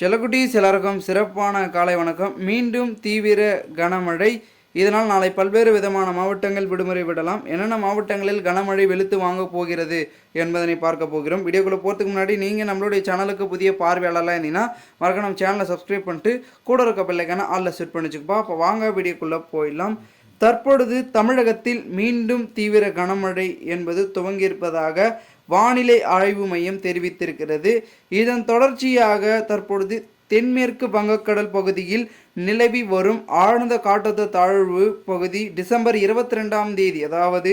செல்லக்குட்டீஸ் எல்லாருக்கும் சிறப்பான காலை வணக்கம். மீண்டும் தீவிர கனமழை. இதனால் நாளை பல்வேறு விதமான மாவட்டங்கள் விடுமுறை விடலாம். என்னென்ன மாவட்டங்களில் கனமழை வெளுத்து வாங்க போகிறது என்பதனை பார்க்க போகிறோம். வீடியோக்குள்ளே போகிறதுக்கு முன்னாடி நீங்கள் நம்மளுடைய சேனலுக்கு புதிய பார்வையாளர்லாம் இருந்தீங்கன்னா மறக்க நம்ம சேனலை சப்ஸ்கிரைப் பண்ணிட்டு கூட இருக்க பிள்ளைக்கான ஆளில் செட் பண்ணிச்சுக்கப்பா அப்போ வாங்க வீடியோக்குள்ளே போயிடலாம். தற்பொழுது தமிழகத்தில் மீண்டும் தீவிர கனமழை என்பது துவங்கியிருப்பதாக வானிலை ஆய்வு மையம் தெரிவித்திருக்கிறது. இதன் தொடர்ச்சியாக தற்பொழுது தென்மேற்கு வங்கக்கடல் பகுதியில் நிலவி வரும் ஆழ்ந்த காற்றழுத்த தாழ்வு பகுதி டிசம்பர் இருபத்தி ரெண்டாம் தேதி அதாவது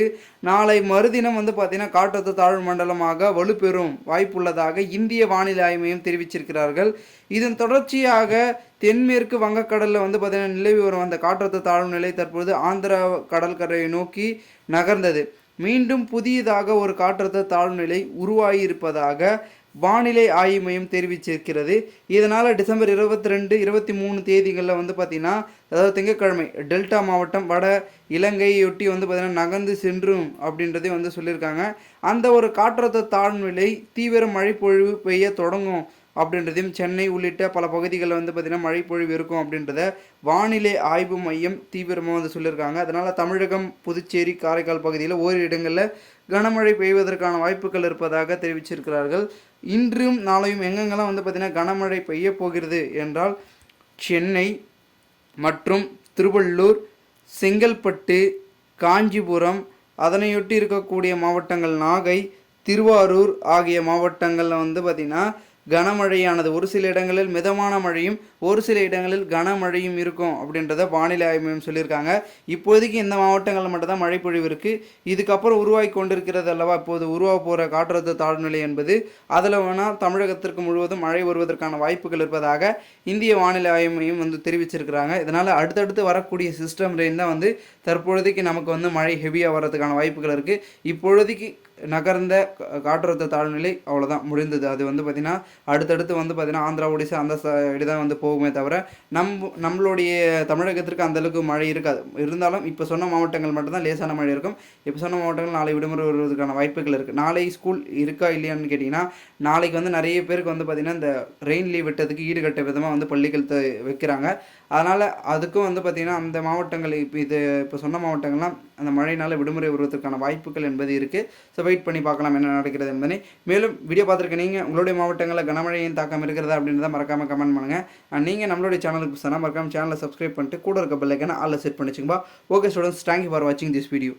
நாளை மறுதினம் வந்து பார்த்தீங்கன்னா காற்றழுத்த தாழ்வு மண்டலமாக வலுப்பெறும் வாய்ப்புள்ளதாக இந்திய வானிலை ஆய்வு மையம் தெரிவிச்சிருக்கிறார்கள். இதன் தொடர்ச்சியாக தென்மேற்கு வங்கக்கடலில் வந்து பார்த்தீங்கன்னா நிலவி வரும் அந்த காற்றழுத்த தாழ்வு நிலை தற்பொழுது ஆந்திரா கடற்கரையை நோக்கி நகர்ந்தது. மீண்டும் புதியதாக ஒரு காற்றழுத்த தாழ்நிலை உருவாகியிருப்பதாக வானிலை ஆய்வு மையம் தெரிவிச்சிருக்கிறது. இதனால் டிசம்பர் இருபத்தி ரெண்டு இருபத்தி மூணு தேதிகளில் வந்து பார்த்திங்கன்னா அதாவது திங்கட்கிழமை டெல்டா மாவட்டம் வட இலங்கையொட்டி வந்து பார்த்திங்கன்னா நகர்ந்து சென்றும் அப்படின்றதையும் வந்து சொல்லியிருக்காங்க. அந்த ஒரு காற்றழுத்த தாழ்நிலை தீவிர மழைப்பொழிவு பெய்ய தொடங்கும் அப்படின்றதையும் சென்னை உள்ளிட்ட பல பகுதிகளில் வந்து பார்த்திங்கன்னா மழைப்பொழிவு இருக்கும் அப்படின்றத வானிலை ஆய்வு மையம் தீவிரமாக வந்து சொல்லியிருக்காங்க. அதனால் தமிழகம் புதுச்சேரி காரைக்கால் பகுதியில் ஓரிரு இடங்களில் கனமழை பெய்வதற்கான வாய்ப்புகள் இருப்பதாக தெரிவிச்சிருக்கிறார்கள். இன்றும் நாளையும் எங்கெங்கெல்லாம் வந்து பார்த்திங்கன்னா கனமழை பெய்ய போகிறது என்றால் சென்னை மற்றும் திருவள்ளூர் செங்கல்பட்டு காஞ்சிபுரம் அதனையொட்டி இருக்கக்கூடிய மாவட்டங்கள் நாகை திருவாரூர் ஆகிய மாவட்டங்களில் வந்து பார்த்திங்கன்னா கனமழையானது. ஒரு சில இடங்களில் மிதமான மழையும் ஒரு சில இடங்களில் கனமழையும் இருக்கும் அப்படின்றத வானிலை ஆய்வு மையம் சொல்லியிருக்காங்க. இப்போதைக்கு இந்த மாவட்டங்களில் மட்டும்தான் மழை பொழிவு இருக்குது இதுக்கப்புறம் உருவாகி கொண்டிருக்கிறது அல்லவா இப்போது உருவாக போகிற காற்றழுத்த தாழ்நிலை என்பது. அதில் வேணால் தமிழகத்திற்கு முழுவதும் மழை வருவதற்கான வாய்ப்புகள் இருப்பதாக இந்திய வானிலை ஆய்வு மையம் வந்து தெரிவிச்சிருக்கிறாங்க. இதனால் அடுத்தடுத்து வரக்கூடிய சிஸ்டம் ரெயின் தான் வந்து தற்பொழுதைக்கு நமக்கு வந்து மழை ஹெவியாக வர்றதுக்கான வாய்ப்புகள் இருக்குது இப்பொழுதைக்கு நகர்ந்த காற்றழுத்த தாழ்நிலை அவ்வளோதான் முடிந்தது. அது வந்து பார்த்திங்கன்னா அடுத்தடுத்து வந்து பார்த்திங்கன்னா ஆந்திரா ஒடிசா அந்த சைடு தான் வந்து போகுமே தவிர நம் நம்மளுடைய தமிழகத்திற்கு அந்தளவுக்கு மழை இருக்காது. இருந்தாலும் இப்போ சொன்ன மாவட்டங்கள் மட்டும்தான் லேசான மழை இருக்கும். இப்போ சொன்ன மாவட்டங்கள் நாளை விடுமுறை வருவதற்கான வாய்ப்புகள் இருக்குது நாளை ஸ்கூல் இருக்கா இல்லையான்னு கேட்டிங்கன்னா நாளைக்கு வந்து நிறைய பேருக்கு வந்து பார்த்திங்கன்னா இந்த ரெயின் லீவ் விட்டதுக்கு ஈடுகட்ட விதமாக வந்து பள்ளிகள் வைக்கிறாங்க. அதனால் அதுக்கும் வந்து பார்த்திங்கன்னா அந்த மாவட்டங்கள் இப்போ இது இப்போ சொன்ன மாவட்டங்கள்லாம் அந்த மழையினால் விடுமுறை வருவதற்கான வாய்ப்புகள் என்பது இருக்குது ஸோ வெயிட் பண்ணி பார்க்கலாம் என்ன நடக்கிறது என்பதை. மேலும் வீடியோ பார்த்துருக்க நீங்கள் உங்களுடைய மாவட்டங்களில் கனமழையின் தாக்கம் இருக்கிறதா அப்படின்றத மறக்காமல் கமெண்ட் பண்ணுங்கள் நீங்கள் நம்மளுடைய சேனலுக்கு சொன்னால் மறக்காமல் சேனலை சப்ஸ்கிரைப் பண்ணிட்டு கூட இருக்க பெல்லைக்கான ஆளில் set பண்ணிச்சுங்கப்பா okay students thank you for வாட்சிங் திஸ் வீடியோ